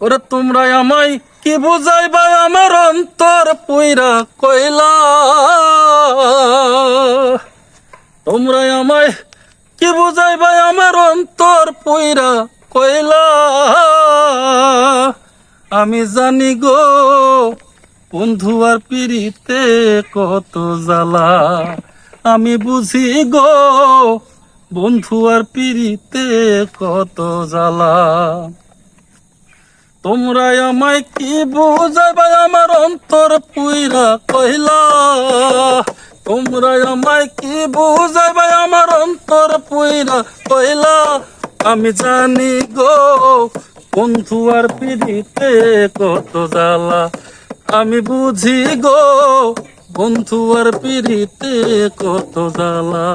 ওরে তোমরা আমায় কি বুঝাইবা? আমার অন্তর পুইরা কইলা। তোমরা আমায় কি বুঝাইবা? আমার অন্তর পুইরা কইলা। আমি জানি গো, বন্ধু আর পিড়িতে কত জ্বালা। আমি বুঝি গো, বন্ধু আর পিড়িতে কত জ্বালা। তোমরা আমায় কি বুঝাইবা? আমার অন্তর পুইরা কইলা তোমরা আমায় কি বুঝাইবা? আমার অন্তর পুইরা কইলা আমি জানি গো, বন্ধু আর পিড়িতে কত জ্বালা। আমি বুঝি গো, বন্ধু আর পিড়িতে কত জ্বালা।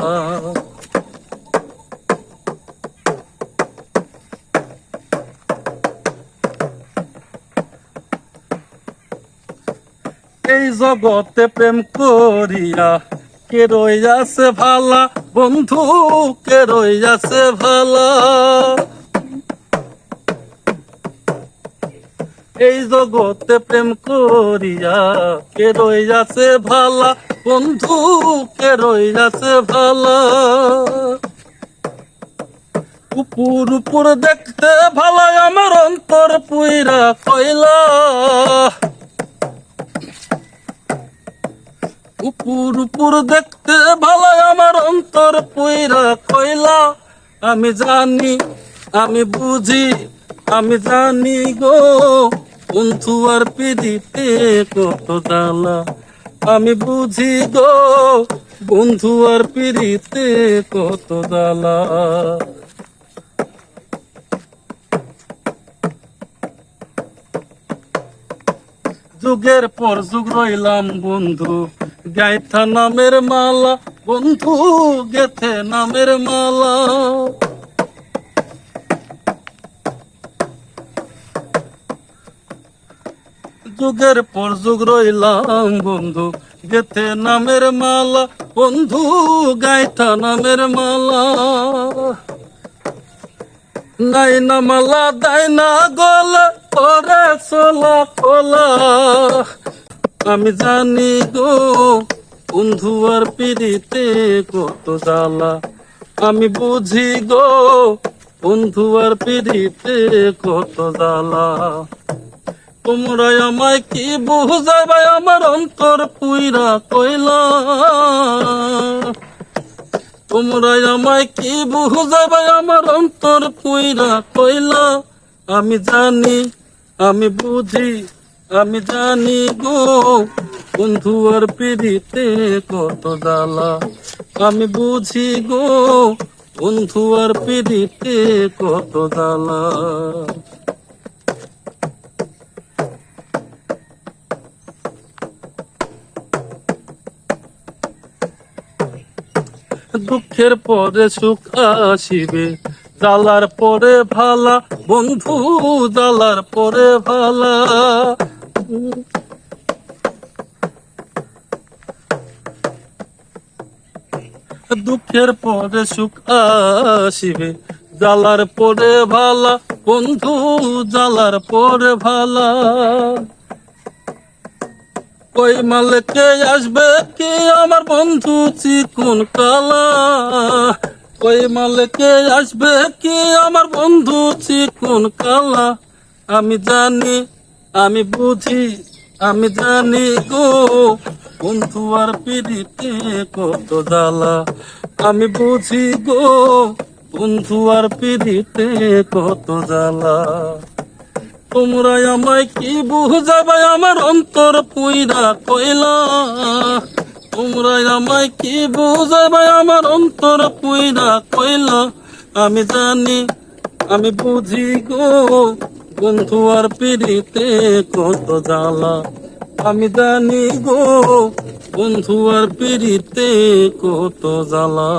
এই জগতে প্রেম করিয়া কে রই রইয়াছে ভালা? বন্ধু, কে রইয়াছে ভালা? এই জগতে প্রেম করিয়া কে রইয়াছে ভালা? বন্ধু, কে রইয়াছে ভালা? উপর উপর দেখতে ভালা, আমার অন্তর পুইরা কইলা উপর উপর দেখতে ভালো আমার অন্তর পুইরা কইলা, আমি জানি, আমি বুঝি, আমি জানি গো, বন্ধু আর পিড়িতে কত জ্বালা। আমি বুঝি গো, বন্ধু আর পিড়িতে কত জ্বালা। যুগের পর যুগ রইলাম বন্ধু গাইথা নামের মালা, বন্ধু গেথে নামের মালা। যুগের পর যুগ রইলাম, বন্ধু গেথে নামের মালা, বন্ধু গাইথা নামের মালা। নাই না মালা, দাই না গলা পরে সোলা কোলা আমি জানি গো, বন্ধু আর পিড়িতে কত জ্বালা। আমি বুঝি গো, বন্ধু আর পিড়িতে কত জ্বালা। তোমরা আমায় কি বুঝাইবা আমার অন্তর পুইরা কইলা। তোমরা আমায় কি বুঝাইবা আমার অন্তর পুইরা কইলা। আমি জানি, আমি বুঝি আমি জানি গো, বন্ধু আর পিড়িতে কত জ্বালা। আমি বুঝি গো, বন্ধু আর পিড়িতে কত জ্বালা। দুঃখের পরে সুখ আসিবে, জ্বালার পরে ভালা। বন্ধু, জ্বালার পরে ভালা। দুঃখের পরে সুখ আসিবে, জ্বালার পরে ভালা, বন্ধু, জ্বালার পরে ভালা। কই মালকে আসবে কি আমার বন্ধু চিকুন কালা? কই মালকে আসবে কি আমার বন্ধু চিকুন কালা? আমি জানি আমি বুঝি, আমি জানি গো, বন্ধু আর পিড়িতে কত জ্বালা। আমি বুঝি গো, বন্ধু আর পিড়িতে কত জ্বালা। তোমরা আমায় কি বুঝাবে, আমার অন্তর পুইরা কইলা তোমরা আমায় কি বুঝাবে, আমার অন্তর পুইরা কইলা আমি জানি, আমি বুঝি গো বন্ধু আর পিড়িতে কত জ্বালা। আমি জানি গো বন্ধু আর পিড়িতে কত জ্বালা।